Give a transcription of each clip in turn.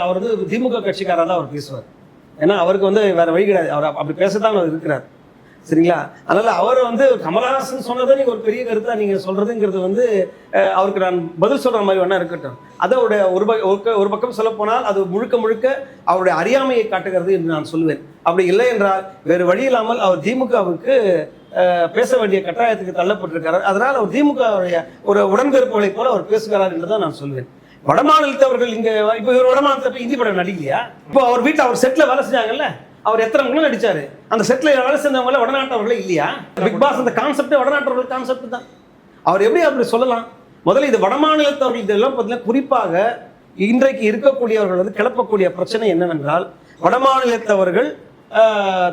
அவர் வந்து திமுக கட்சிக்காராக தான் அவர் பேசுவார். ஏன்னா அவருக்கு வந்து வேற வழி கிடையாது. அவர் அப்படி பேசத்தான் அவர் இருக்கிறார். சரிங்களா? அதனால அவர் வந்து கமலஹாசன் சொன்னதை நீங்க ஒரு பெரிய கருத்தா நீங்க சொல்றதுங்கிறது வந்து அவருக்கு நான் பதில் சொல்ற மாதிரி வேணா இருக்கட்டும். அதோட ஒரு ஒரு ஒரு பக்கம் சொல்ல போனால் அது முழுக்க முழுக்க அவருடைய அறியாமையை காட்டுகிறது என்று நான் சொல்லுவேன். அப்படி இல்லை என்றால் வேறு வழி இல்லாமல் அவர் திமுகவுக்கு பேச வேண்டிய கட்டாயத்துக்கு தள்ளப்பட்டிருக்கிறார் அதனால் அவர் திமுகவுடைய ஒரு உடன்பிறப்புகளை போல அவர் பேசுகிறார் என்று தான் நான் சொல்வேன். வடமாநிலத்தவர்கள் இங்க இப்போ இவர் வடமாநிலத்தை இந்தி படம் நடிக்கலையா? இப்போ அவர் வீட்டில் அவர் செட்டில் வேலை செஞ்சாங்கல்ல? அவர் எத்தனை மூலம் நடிச்சாரு? அந்த செட்டில் வேலை செஞ்சவங்கள வடநாட்டவர்களே இல்லையா? பிக் பாஸ் அந்த கான்செப்டே வடநாட்டவர்கள் கான்செப்ட் தான். அவர் எப்படி அப்படி சொல்லலாம்? முதல்ல இது வடமாநிலத்தவர்கள் இதெல்லாம் பார்த்தீங்கன்னா குறிப்பாக இன்றைக்கு இருக்கக்கூடியவர்கள் வந்து கிளப்பக்கூடிய பிரச்சனை என்னவென்றால் வடமாநிலத்தவர்கள்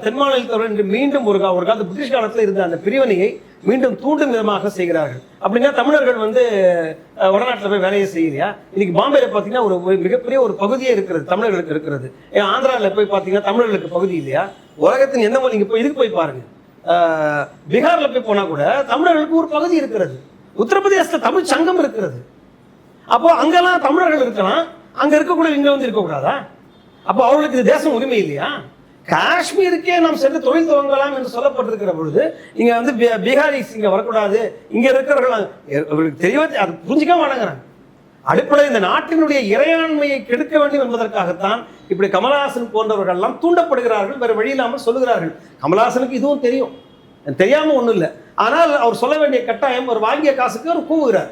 தென் மாநிலத்தவர்கள் என்று மீண்டும் ஒரு ஒரு காலத்து பிரிட்டிஷ் காலத்தில் இருந்த அந்த பிரிவினையை மீண்டும் தூண்டும் விதமாக செய்கிறார்கள். அப்படின்னா தமிழர்கள் வந்து வடநாட்டில் போய் வேலையை செய்யலையா? இன்னைக்கு பாம்பேல பார்த்தீங்கன்னா ஒரு மிகப்பெரிய ஒரு பகுதியே இருக்கிறது தமிழர்களுக்கு இருக்கிறது. ஏன் ஆந்திராவில் போய் பார்த்தீங்கன்னா தமிழர்களுக்கு பகுதி இல்லையா? உலகத்தின் எந்த மொழி இங்கே போய் இதுக்கு போய் பாருங்க. பீகாரில் பீகார்ல போய் போனா கூட தமிழர்களுக்கு ஒரு பகுதி இருக்கிறது. உத்தரப்பிரதேசத்தில் தமிழ் சங்கம் இருக்கிறது. அப்போ அங்கெல்லாம் தமிழர்கள் இருக்கலாம் அங்க இருக்கக்கூட இங்க வந்து இருக்கக்கூடாதா? அப்போ அவர்களுக்கு இது தேசம் உரிமை இல்லையா? காஷ்மீருக்கே நாம் சென்று தொழில் துவங்கலாம் என்று சொல்லப்பட்டிருக்கிற பொழுது இங்க வந்து பீகாரிஸ் இங்க வரக்கூடாது. இங்க இருக்கிறவர்கள் இவர்களுக்கு தெரியவே அது புரிஞ்சிக்க மாட்டேங்கிறாங்க. அடிப்படையில் இந்த நாட்டினுடைய இறையாண்மையை கெடுக்க வேண்டும் என்பதற்காகத்தான் இப்படி கமலஹாசன் போன்றவர்கள் எல்லாம் தூண்டப்படுகிறார்கள் வேறு வழி இல்லாமல் சொல்லுகிறார்கள். கமலஹாசனுக்கு இதுவும் தெரியும். தெரியாம ஒன்றும் இல்லை. ஆனால் அவர் சொல்ல வேண்டிய கட்டாயம் அவர் வாங்கிய காசுக்கு அவர் கூவுகிறார்.